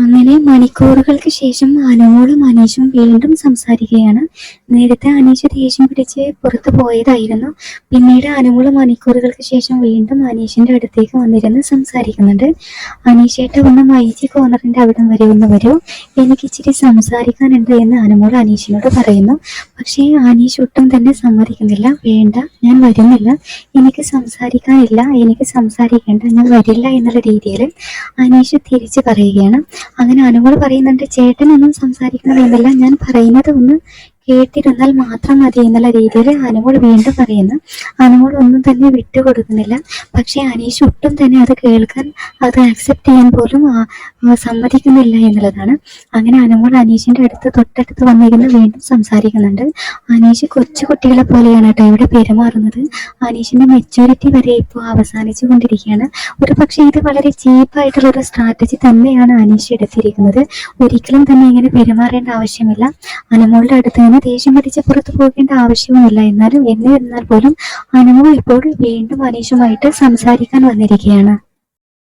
അങ്ങനെ മണിക്കൂറുകൾക്ക് ശേഷം അനുമോളും അനീഷും വീണ്ടും സംസാരിക്കുകയാണ്. നേരത്തെ അനീഷ് ദേഷ്യം പിടിച്ച് പുറത്തു പോയതായിരുന്നു. പിന്നീട് അനുമോൾ മണിക്കൂറുകൾക്ക് ശേഷം വീണ്ടും അനീഷിന്റെ അടുത്തേക്ക് വന്നിരുന്ന് സംസാരിക്കുന്നുണ്ട്. അനീഷേട്ട ഒന്ന് മൈജി കോർണറിന്റെ അവിടം വരെ ഒന്ന് വരൂ. എനിക്ക് ഇച്ചിരി സംസാരിക്കാനുണ്ട് എന്ന് അനുമോൾ അനീഷിനോട് പറയുന്നു. പക്ഷേ അനീഷ് ഒട്ടും തന്നെ സമ്മതിക്കുന്നില്ല. വേണ്ട ഞാൻ വരുന്നില്ല. എനിക്ക് സംസാരിക്കാനില്ല. എനിക്ക് സംസാരിക്കേണ്ട. ഞാൻ വരില്ല എന്നുള്ള രീതിയിൽ അനീഷ് തിരിച്ചു പറയുകയാണ്. അങ്ങനെ അനുമോൾ പറയുന്നുണ്ട്. ചേട്ടനൊന്നും സംസാരിക്കണമെന്നല്ല. ഞാൻ പറയുന്നത് ഒന്ന് കേട്ടിരുന്നാൽ മാത്രം മതി എന്നുള്ള രീതിയിൽ അനുമോൾ വീണ്ടും പറയുന്നു. അനുമോൾ ഒന്നും തന്നെ വിട്ടുകൊടുക്കുന്നില്ല. പക്ഷെ അനീഷ് ഒട്ടും തന്നെ അത് കേൾക്കാൻ അത് ആക്സെപ്റ്റ് ചെയ്യാൻ പോലും സമ്മതിക്കുന്നില്ല എന്നുള്ളതാണ്. അങ്ങനെ അനുമോൾ അനീഷിന്റെ അടുത്ത് തൊട്ടടുത്ത് വന്നിരുന്ന് വീണ്ടും സംസാരിക്കുന്നുണ്ട്. അനീഷ് കൊച്ചു കുട്ടികളെ പോലെയാണ് കേട്ടോ ഇവിടെ പെരുമാറുന്നത്. അനീഷിന്റെ മെച്ചൂരിറ്റി വരെ ഇപ്പോൾ അവസാനിച്ചു കൊണ്ടിരിക്കുകയാണ്. ഒരു പക്ഷേ ഇത് വളരെ ചീപ്പായിട്ടുള്ള ഒരു സ്ട്രാറ്റജി തന്നെയാണ് അനീഷ് എടുത്തിരിക്കുന്നത്. ഒരിക്കലും തന്നെ ഇങ്ങനെ പെരുമാറേണ്ട ആവശ്യമില്ല. അനുമോളുടെ അടുത്ത് നിന്ന് ദേഷ്യം പിടിച്ച് പുറത്തു പോകേണ്ട ആവശ്യവുമില്ല എന്നാലും എന്നിരുന്നാൽ പോലും അനുമോ ഇപ്പോൾ വീണ്ടും അനീഷുമായിട്ട് സംസാരിക്കാൻ വന്നിരിക്കുകയാണ്.